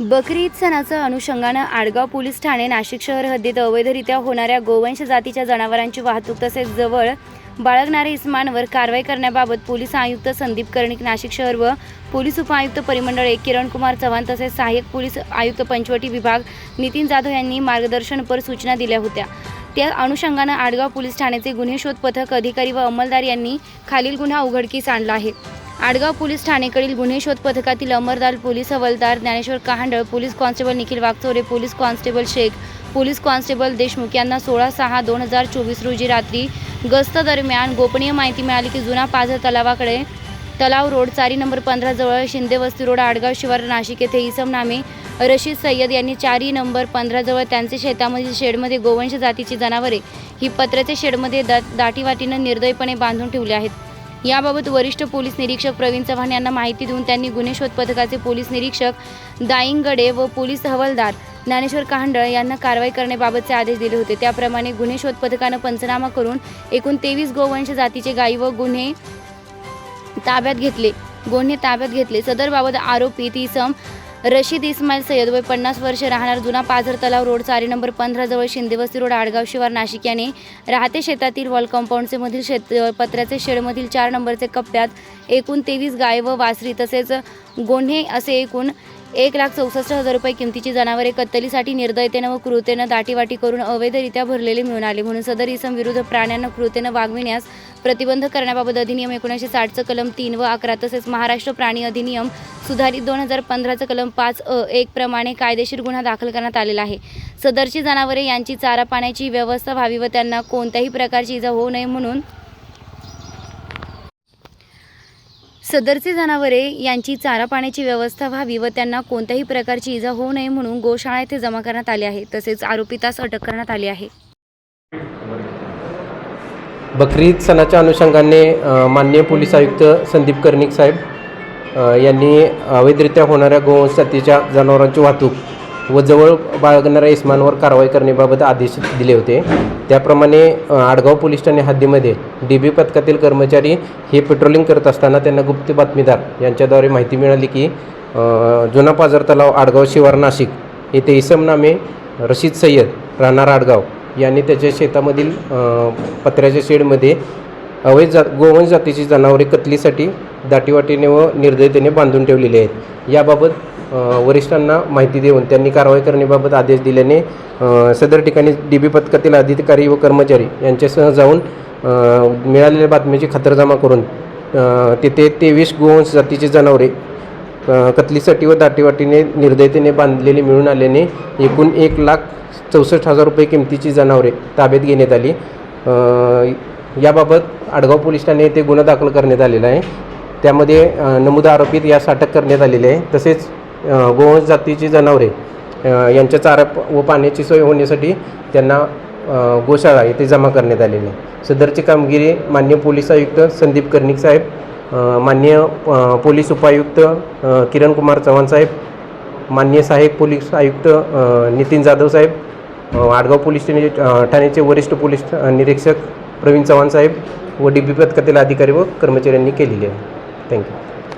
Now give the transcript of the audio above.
बकरी ईद सणाचं अनुषंगानं आडगाव पोलीस ठाणे नाशिक शहर हद्दीत अवैधरित्या होणाऱ्या गोवंश जातीच्या जनावरांची वाहतूक तसेच जवळ बाळगणाऱ्या इस्मांवर कारवाई करण्याबाबत पोलीस आयुक्त संदीप कर्णिक नाशिक शहर व पोलीस उपआयुक्त परिमंडळ एक किरणकुमार चव्हाण तसेच सहाय्यक पोलीस आयुक्त पंचवटी विभाग नितीन जाधव यांनी मार्गदर्शनपर सूचना दिल्या होत्या. त्या अनुषंगानं आडगाव पोलीस ठाण्याचे गुन्हे शोध पथक अधिकारी व अंमलदार यांनी खालील गुन्हा उघडकीस आणला आहे. आडगाव पोलीस ठाणेकडील गुन्हे शोध पथकातील अमरदार पोलीस हवालदार Dnyaneshwar Kahandal police constable Nikhil Wagchore police constable Shaikh police constable Deshmukh यांना सोळा सहा दोन हजार चोवीस रोजी रात्री गस्त दरम्यान गोपनीय माहिती मिळाली की जुना पाझर तलावाकडे तलाव रोड चारी नंबर पंधराजवळ शिंदे वस्ती रोड आडगाव शिवार नाशिक येथे इसम नामे रशीद सय्यद यांनी चारी नंबर पंधराजवळ त्यांचे शेतामधील शेडमध्ये गोवंश जातीची जनावरे ही पत्र्याच्या शेडमध्ये दा दाटीवाटीनं निर्दयपणे बांधून ठेवली आहेत. याबाबत वरिष्ठ पोलीस निरीक्षक प्रवीण चव्हाण यांना माहिती देऊन त्यांनी गुन्हे शोध पथकाचे पोलीस निरीक्षक दाईंगडे व पोलीस हवालदार ज्ञानेश्वर कांडळ यांना कारवाई करण्याबाबतचे आदेश दिले होते. त्याप्रमाणे गुन्हे शोध पथकानं पंचनामा करून एकूण तेवीस गोवंश जातीचे गायी व गुन्हे ताब्यात घेतले. गुन्हे ताब्यात घेतले. सदरबाबत आरोपी तिसम रशीद इस्माईल सय्यद वय पन्नास वर्ष राहणार जुना पाझर तलाव रोड चारी नंबर पंधराजवळ शिंदेवस्ती रोड आडगाव शिवार नाशिक याने राहते शेतातील वॉल कंपाऊंडचे मधील शेत पत्र्याचे शेडमधील चार नंबरचे कप्प्यात एकूण तेवीस गाय व वासरी तसेच गोन्हे असे एकूण एक लाख चौसष्ट हजार रुपये किमतीची जनावरे कत्तलीसाठी निर्दयतेनं व क्रूरतेनं दाटीवाटी करून अवैधरित्या भरलेले मिळून आले. म्हणून सदर इसम विरुद्ध प्राण्यांना क्रूरतेनं वागविण्यास प्रतिबंध करण्याबाबत अधिनियम एकोणीसशे साठचं कलम तीन व अकरा तसेच महाराष्ट्र प्राणी अधिनियम सुधारित दोन हजार पंधराचं कलम पाच अ एक प्रमाणे कायदेशीर गुन्हा दाखल करण्यात आलेला आहे. सदरची जनावरे यांची चारा पाण्याची व्यवस्था व्हावी व त्यांना कोणत्याही प्रकारची इजा होऊ नये म्हणून सदरचे जनावरे यांची चारा पाण्याची व्यवस्था व्हावी व त्यांना कोणत्याही प्रकारची इजा होऊ नये म्हणून गोशाळा येथे जमा करण्यात आले आहे. तसेच आरोपितास अटक करण्यात आली आहे. बकरी सणाच्या अनुषंगाने माननीय पोलीस आयुक्त संदीप कर्णिक साहेब यांनी अवैधरित्या होणाऱ्या गोवंश जातीच्या जनावरांची वाहतूक व जवळ बाळगणाऱ्या इस्मांवर कारवाई करण्याबाबत आदेश दिले होते. त्याप्रमाणे आडगाव पोलीस ठाणे हद्दीमध्ये डी बी पथकातील कर्मचारी हे पेट्रोलिंग करत असताना त्यांना गुप्त बातमीदार यांच्याद्वारे माहिती मिळाली की जुना पाझर तलाव आडगाव शिवार नाशिक येथे इसम नामे रशीद सय्यद राहणार आडगाव यांनी त्याच्या शेतामधील पत्र्याच्या शेडमध्ये अवैध जात गोवंश जातीची जनावरे कतलीसाठी दाटीवाटीने व निर्दयतेने बांधून ठेवलेली आहेत. याबाबत वरिष्ठांना माहिती देऊन त्यांनी कारवाई करण्याबाबत आदेश दिल्याने सदर ठिकाणी डी बी पथकातील अधिकारी व कर्मचारी यांच्यासह जाऊन मिळालेल्या बातमीची खातरजमा करून तिथे तेवीस गोवंश जातीची जनावरे कतलीसाठी व दाटीवाटीने निर्दयतेने बांधलेली मिळून आल्याने एकूण एक लाख चौसष्ट हजार रुपये किमतीची जनावरे ताब्यात घेण्यात आली. याबाबत आडगाव पोलीस ठाणे येथे गुन्हा दाखल करण्यात आलेला आहे. त्यामध्ये नमुदा आरोपीत यास अटक करण्यात आलेली आहे. तसेच गोवंश जातीची जनावरे यांच्या चारा व पाण्याची सोय होण्यासाठी त्यांना गोशाळा येथे जमा करण्यात आलेली आहे. सदरची कामगिरी मान्य पोलीस आयुक्त संदीप कर्णिक साहेब मान्य पोलीस उपायुक्त किरण कुमार चव्हाण साहेब मान्य सहाय्यक पोलीस आयुक्त नितीन जाधव साहेब आडगाव पोलीस ठाण्याचे वरिष्ठ पोलीस निरीक्षक प्रवीण चव्हाण साहेब व डी बी पथकातील अधिकारी व कर्मचाऱ्यांनी केलेली आहे. थँक्यू.